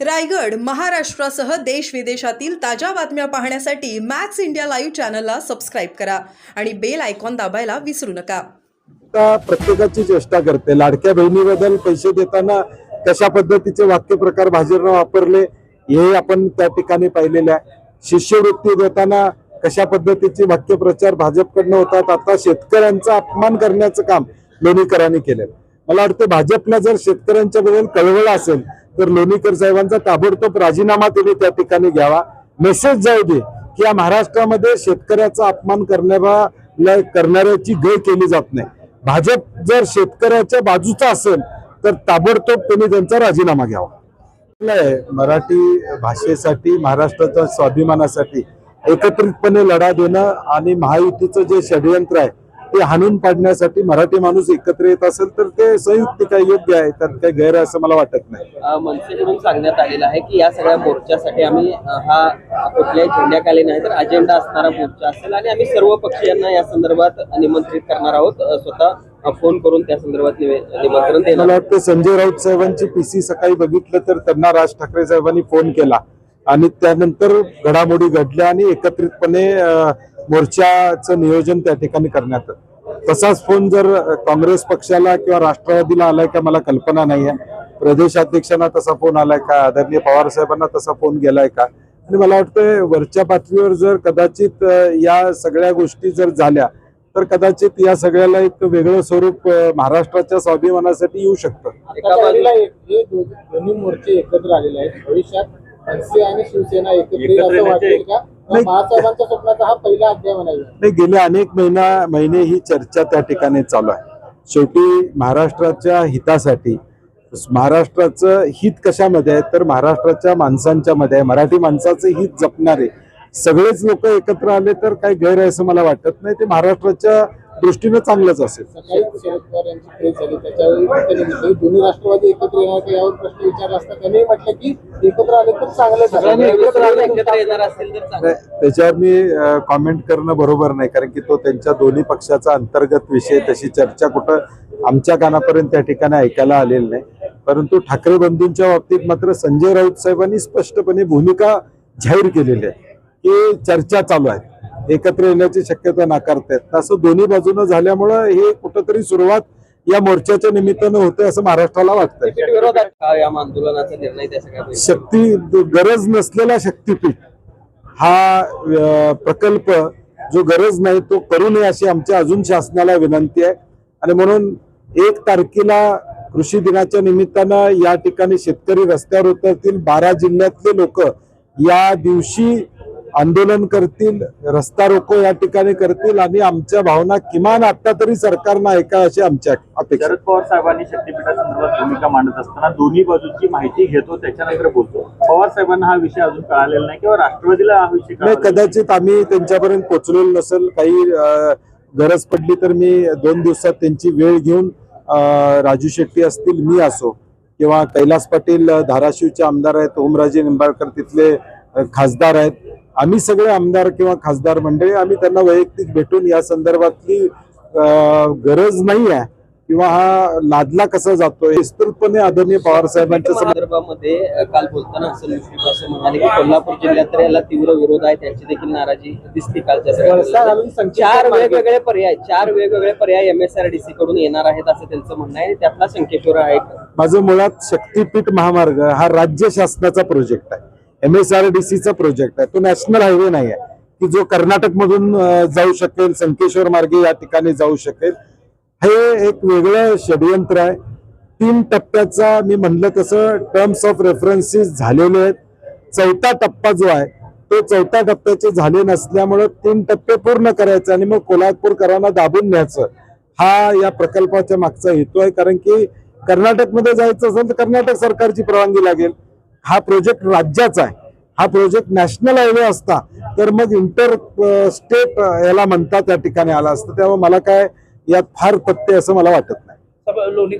रायगड महाराष्ट्रासह देश विदेशातील ताज्या बातम्या पाहण्यासाठी मॅक्स इंडिया लाईव्ह चॅनलला सबस्क्राईब करा आणि बेल आयकॉन दाबायला विसरू नका. प्रत्येकाची चेष्टा करते. लाडक्या बहिणीबद्दल पैसे देताना कशा पद्धतीचे वाक्यप्रकार भाजपनं वापरले हे आपण त्या ठिकाणी पाहिलेले आहे. शिष्यवृत्ती देताना कशा पद्धतीचे वाक्यप्रचार भाजपकडनं होतात आता शेतकऱ्यांचा अपमान करण्याचं काम लोणीकरांनी केलं मला वाटतं भाजपला जर शेतकऱ्यांच्या बद्दल कळवळ असेल तर लोणीकर साहेबांचा ताबडतोब राजीनामा त्यांनी त्या ठिकाणी घ्यावा. मेसेज जाऊ दे की या महाराष्ट्रामध्ये शेतकऱ्याचा अपमान करणाऱ्या करणाऱ्याची गय केली जात नाही. भाजप जर शेतकऱ्याच्या बाजूचा असेल तर ताबडतोब त्यांनी त्यांचा राजीनामा घ्यावा. मराठी भाषेसाठी महाराष्ट्राच्या स्वाभिमानासाठी एकत्रितपणे लढा देणं आणि महायुतीचं जे षडयंत्र आहे ते हाणून पाडण्यासाठी मराठी माणूस एकत्र येत असेल तर ते संयुक्तिक आहे योग्य आहे त्यात काही गैर असं मला वाटत नाही. मनसेकडून सांगण्यात आलेलं आहे की या सगळ्या मोर्चासाठी आम्ही हा कुठल्याही झेंड्याखाली नाही तर अजेंडा असणारा मोर्चा असेल आणि आम्ही सर्व पक्षीयांना या संदर्भात निमंत्रित करणार आहोत. स्वतः फोन करून त्या संदर्भात निमंत्रण मला वाटतं संजय राऊत साहेबांची पीसी सकाळी बघितलं तर त्यांना राज ठाकरे साहेबांनी फोन केला आणि त्यानंतर घडामोडी घडल्या आणि एकत्रितपणे मोर्चाचं नियोजन त्या ठिकाणी करण्यात आलं. तसाच फोन जर काँग्रेस पक्षाला किंवा राष्ट्रवादीला आलाय का मला कल्पना नाही आहे. प्रदेशाध्यक्षांना तसा फोन आलाय का? आदरणीय पवार साहेबांना तसा फोन गेलाय का? आणि मला वाटतं वरच्या पातळीवर जर कदाचित या सगळ्या गोष्टी जर झाल्या तर कदाचित या सगळ्याला एक वेगळं स्वरूप महाराष्ट्राच्या स्वाभिमानासाठी येऊ शकतं. दोन्ही मोर्चे एकत्र आलेले आहेत. भविष्यात मनसे आणि शिवसेना एकत्र महासाहेबांच्या स्वप्नाचा हा पहिला अध्याय म्हणायचा. नाही गेले अनेक महिना महिने ही चर्चा त्या ठिकाणी चालू आहे. शेवटी महाराष्ट्राच्या हितासाठी महाराष्ट्राचं हित कशामध्ये आहे? तर महाराष्ट्राच्या माणसांच्या मध्ये आहे. मराठी माणसाचं हित जपणारे सगळेच लोक एकत्र आले तर काही गैर आहे असं मला वाटत नाही. ते महाराष्ट्राच्या दृष्टीनं चांगलंच असेल. सकाळी शरद पवार यांची प्रेस झाली. त्याच्यावेळी त्यांनी म्हटलं की दोन्ही राष्ट्रवादी एकत्र येणार का यावर प्रश्न विचारला असता. त्यांनी म्हटलं की एकत्र आले तर चांगलं सगळ्यांनी एकत्र आलं, एकत्र येणार असेल तर चांगलं. नाही, त्याच्यावर मी कॉमेंट करणं बरोबर नाही. कारण की तो त्यांच्या दोन्ही पक्षाचा अंतर्गत विषय तशी चर्चा कुठं आमच्या कानापर्यंत त्या ठिकाणी ऐकायला आलेली नाही. परंतु ठाकरे बंधूंच्या बाबतीत मात्र संजय राऊत साहेबांनी स्पष्टपणे भूमिका जाहीर केलेली आहे. की चर्चा चालू आहे. एकत्र येण्याची शक्यता नाकारतायत. असं दोन्ही बाजूनं झाल्यामुळं हे कुठंतरी सुरुवात या मोर्चाच्या निमित्तानं होते असं महाराष्ट्राला वाटतंय? शक्ती गरज नसलेला शक्तीपीठ हा प्रकल्प जो गरज नाही तो करू नये अशी आमच्या अजून शासनाला विनंती आहे. आणि म्हणून एक तारखेला कृषी दिनाच्या निमित्तानं या ठिकाणी शेतकरी रस्त्यावर उतरतील. बारा जिल्ह्यातले लोक या दिवशी आंदोलन करतील रस्ता रोको या ठिकाणी करतील आणि आमच्या भावना किमान आता तरी सरकारनं ऐका अशी आमच्या अपेक्षा. शरद पवार साहेबांनी शक्तीपीठासंदर्भात भूमिका मांडत असताना दोन्ही बाजूची माहिती घेतो त्याच्यानंतर बोलतो. पवार साहेबांना हा विषय अजून कळालेला नाही किंवा राष्ट्रवादीला हा विषय नाही कदाचित आम्ही त्यांच्यापर्यंत पोहोचलेलो नसेल. काही गरज पडली तर मी दोन दिवसात त्यांची वेळ घेऊन राजू शेट्टी असतील मी असो किंवा कैलास पाटील धाराशिवचे आमदार आहेत ओमराजे निंबाळकर तिथले खासदार आहेत. आम्ही सगळे आमदार किंवा खासदार मंडळी आम्ही त्यांना वैयक्तिक भेटून या संदर्भातली गरज नाही आहे किंवा हा लादला कसा जातोय विस्तृतपणे आदरणीय पवार साहेबांच्या संदर्भामध्ये काल बोलताना म्हणाले की कोल्हापूर जिल्ह्यात तर याला तीव्र विरोध आहे त्यांची देखील नाराजी दिसते कालच्या चार वेगवेगळे पर्याय चार वेगवेगळे पर्याय एमएसआरडीसी कडून येणार आहेत असं त्यांचं म्हणणं आहे. त्यातला संकेश्वर आहे माझं मुळात शक्तीपीठ महामार्ग हा राज्य शासनाचा प्रोजेक्ट आहे. एम एस आर डी सीचा प्रोजेक्ट आहे. तो नॅशनल हायवे नाही आहे की जो कर्नाटक मधून जाऊ शकेल संकेश्वर मार्गे या ठिकाणी जाऊ शकेल हे एक वेगळं षडयंत्र आहे. तीन टप्प्याचा मी म्हणलं तसं टर्म्स ऑफ रेफरन्सेस झालेले आहेत. चौथा टप्पा जो आहे तो चौथ्या टप्प्याचे झाले नसल्यामुळं तीन टप्पे पूर्ण करायचे आणि मग कोल्हापूरकरांना दाबून न्यायचं. हा या प्रकल्पाच्या मागचा हेतू आहे. कारण की कर्नाटकमध्ये जायचं असेल तर कर्नाटक सरकारची परवानगी लागेल. हा प्रोजेक्ट राज्याचा आहे. हा प्रोजेक्ट नॅशनल हायवे असता तर मग इंटर स्टेट याला म्हणतात त्या ठिकाणी आला असतं. त्यामुळे मला काय यात फार तथ्य असं मला वाटत नाही. लोणीकर